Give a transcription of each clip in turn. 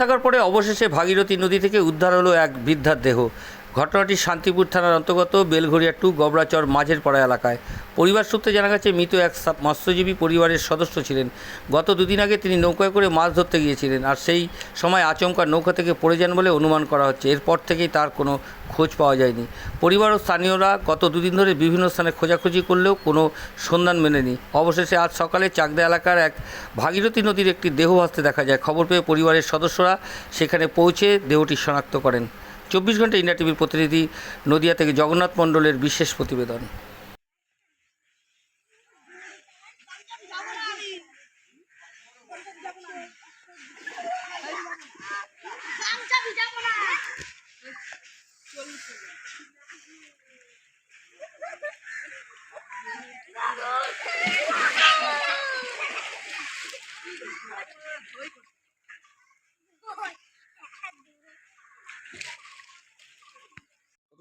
থাকার পরে অবশেষে ভাগীরথী নদী থেকে উদ্ধার হলো এক বৃদ্ধার দেহ। ঘটনাটি শান্তিপুর থানার অন্তর্গত বেলঘরিয়া টু গবরাচর মাঝের পাড়া এলাকায়। পরিবার সূত্রে জানা গেছে, মৃত এক মৎস্যজীবী পরিবারের সদস্য ছিলেন। গত দুদিন আগে তিনি নৌকায় করে মাছ ধরতে গিয়েছিলেন আর সেই সময় আচমকা নৌকা থেকে পড়ে যান বলে অনুমান করা হচ্ছে। এরপর থেকেই তার কোনো খোঁজ পাওয়া যায়নি। পরিবার ও স্থানীয়রা গত দুদিন ধরে বিভিন্ন স্থানে খোঁজাখুঁজি করলেও কোনো সন্ধান মেলেনি। অবশেষে আজ সকালে চাকদা এলাকার এক ভাগীরথী নদীর একটি দেহ ভাসতে দেখা যায়। খবর পেয়ে পরিবারের সদস্যরা সেখানে পৌঁছে দেহটি শনাক্ত করেন। চব্বিশ ঘণ্টা ইন্ডিয়া টিভির প্রতিনিধি নদিয়া থেকে জগন্নাথ মণ্ডলের বিশেষ প্রতিবেদন।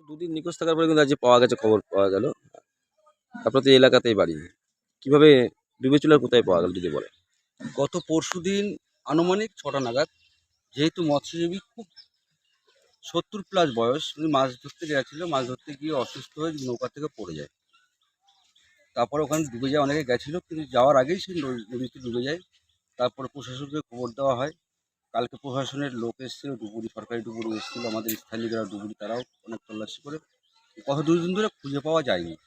দুদিন নিখোঁজ থাকার পরে কিন্তু আজকে পাওয়া গেছে খবর, পাওয়া গেল। আপনার তো এলাকাতেই বাড়ি। কীভাবে ডুবে চলে কোথায় পাওয়া গেল, যদি বলে গত পরশুদিন আনুমানিক ছটা নাগাদ যেহেতু মৎস্যজীবী খুব সত্তর প্লাস বয়স, উনি মাছ ধরতে গেছিল, মাছ ধরতে গিয়ে অসুস্থ হয়ে নৌকা থেকে পড়ে যায়। তারপরে ওখানে ডুবে যায়, অনেকে গেছিল, কিন্তু যাওয়ার আগেই সেই নদী- নদীতে ডুবে যায়। তারপরে প্রশাসনকে খবর দেওয়া হয়। কালকে প্রশাসনের লোক এসেছিল ডুবুরি সরকারি ডুবুরি এসেছিল আমাদের স্থানীয় যারা ডুবুরি তারাও অনেক তল্লাশি করে গত দুদিন ধরে খুঁজে পাওয়া যায়নি।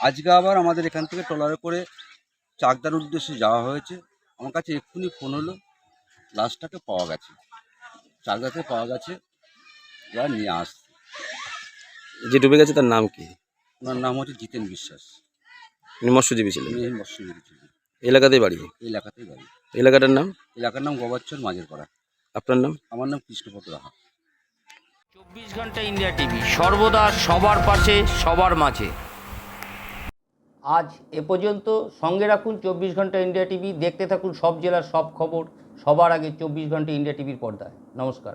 আজকে আবার আমাদের এখান থেকে ট্রলারে করে চাকদার উদ্দেশ্যে যাওয়া হয়েছে। আমার কাছে এক্ষুনি ফোন হলো লাশটাকে পাওয়া গেছে। চাকদাতে পাওয়া গেছে এবার নিয়ে আসছে। যে ডুবে গেছে তার নাম কি? ওনার নাম হচ্ছে জিতেন বিশ্বাস। উনি মৎস্যজীবী ছিলেন। মৎস্যজীবী ছিলেন। এই এলাকাতেই বাড়ি? এই এলাকাতেই বাড়ি। এলাকাটার নাম? এলাকার নাম গোবাচ্চর মাঝের পাড়া আপনার নাম? আমার নাম কৃষ্ণপদ রাহা। চব্বিশ ঘণ্টা ইন্ডিয়া টিভি সর্বদা সবার পাশে সবার মাঝে। আজ এ পর্যন্ত সঙ্গে রাখুন চব্বিশ ঘণ্টা ইন্ডিয়া টিভি দেখতে থাকুন সব জেলার সব খবর সবার আগে চব্বিশ ঘণ্টা ইন্ডিয়া টিভির পর্দায়। নমস্কার।